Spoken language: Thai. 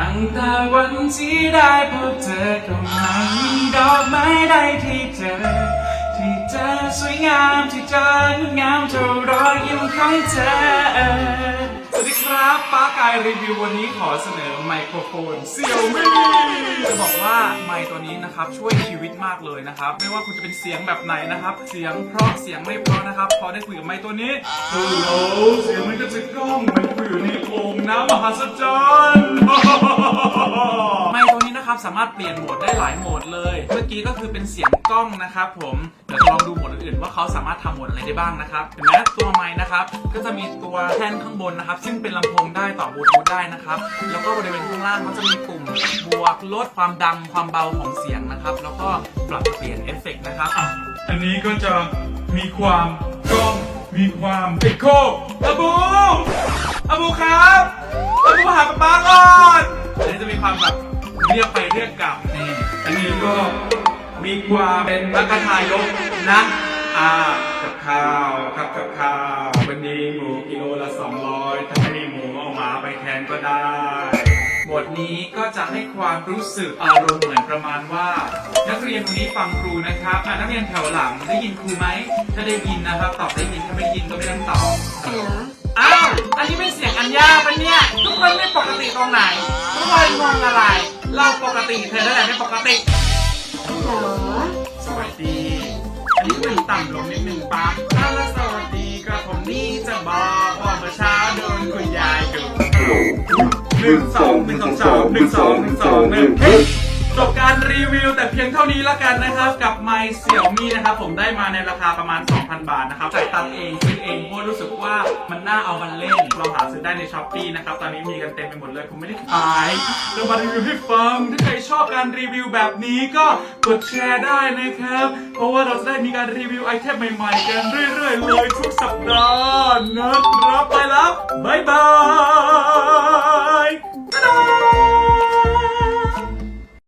ตั้งแต่วันที่ได้พบเธอก็ไม่มีดอกไม้ใดที่เจอที่เธอสวยงามที่เธองดงามเท่ารอยยิ้มของเธอ สวัสดีครับป้ากายรีวิววันนี้ขอเสนอไมโครโฟนเซี่ยวมี่จะบอกว่าไมค์ตัวนี้นะครับช่วยชีวิตมากเลยนะครับ ไม่ว่าคุณจะเป็นเสียงแบบไหนนะครับ เสียงเพราะเสียงไม่เพราะนะครับ พอได้คุยกับไมค์ตัวนี้ฮัลโหลเสียงมันก็จะกล้องมันคุยอยู่ในโอ่งน้ำมหัศจรรย์ ไมค์ตัวนี้นะครับ สามารถเปลี่ยนโหมดได้หลายโหมดเลย เมื่อกี้ก็คือเป็นเสียงกล้องนะครับผมเดี๋ยวจะลองดูโหมดอื่นๆว่าเขาสามารถทำโหมดอะไรได้บ้างนะครับเห็นไหมตัวไมค์นะครับ ก็จะมีตัวแท่นข้างบนนะครับ ซึ่งเป็นลำโพงได้ต่อบลูทูธได้นะครับ แล้วก็บริเวณข้างล่างก็จะมีปุ่มบวกลดความดังความเบาของเสียงนะครับ แล้วก็ปรับเปลี่ยนเอฟเฟกต์นะครับอะอันนี้ก็จะมีความกล้องมีความเอ็กโคอาบูอ มีความเป็นรักทายกนะอ่ากับข้าวครับกับข้าววันนี้หมูกิโลละ200ถ้าไม่มีหมูเอาหมาไปแทนก็ได้บทนี้ก็จะให้ความรู้สึกอารมณ์เหมือนประมาณว่า นักเรียนคนนี้ฟังครูนะครับอะนักเรียนแถวหลังได้ยินครูไหมถ้าได้ยินนะครับ ตอบได้ยินถ้าไม่ได้ยินก็ไม่ต้องตอบอ้าวอันนี้เป็นเสียงอัญญาปะเนี่ยทุกคนไม่ปกติตรงไหนทุกคนงงอะไรเราปกติเธอแล้วแหละไม่ปกติ สวัสดี อันนี้มันต่ำลงนิดนึงปะอ้าวแล้วสวัสดีกระผมนี่จะบอกว่าเมื่อเช้าโดนคุณยายดุหนึ่งสองหนึ่งสองสองหนึ่งสองหนึ่งสองหนึ่งเฮ้ย จบการรีวิวแต่เพียงเท่านี้แล้วกันนะครับ กับไมค์เสี่ยวมี่นะครับ ผมได้มาในราคาประมาณ 2,000 บาทนะครับจ่ายตังค์เองซื้อเองเพราะรู้สึกว่ามันน่าเอามันเล่น เราหาซื้อได้ในช้อปปีนะครับ ตอนนี้มีกันเต็มไปหมดเลย ผมไม่ได้ขายเรามารีวิวให้ฟังถ้าใครชอบการรีวิวแบบนี้ก็กดแชร์ได้นะครับ เพราะว่าเราจะได้มีการรีวิวไอเทมใหม่ๆ กันเรื่อยๆ เลยทุกสัปดาห์นะครับไปแล้วบ๊ายบาย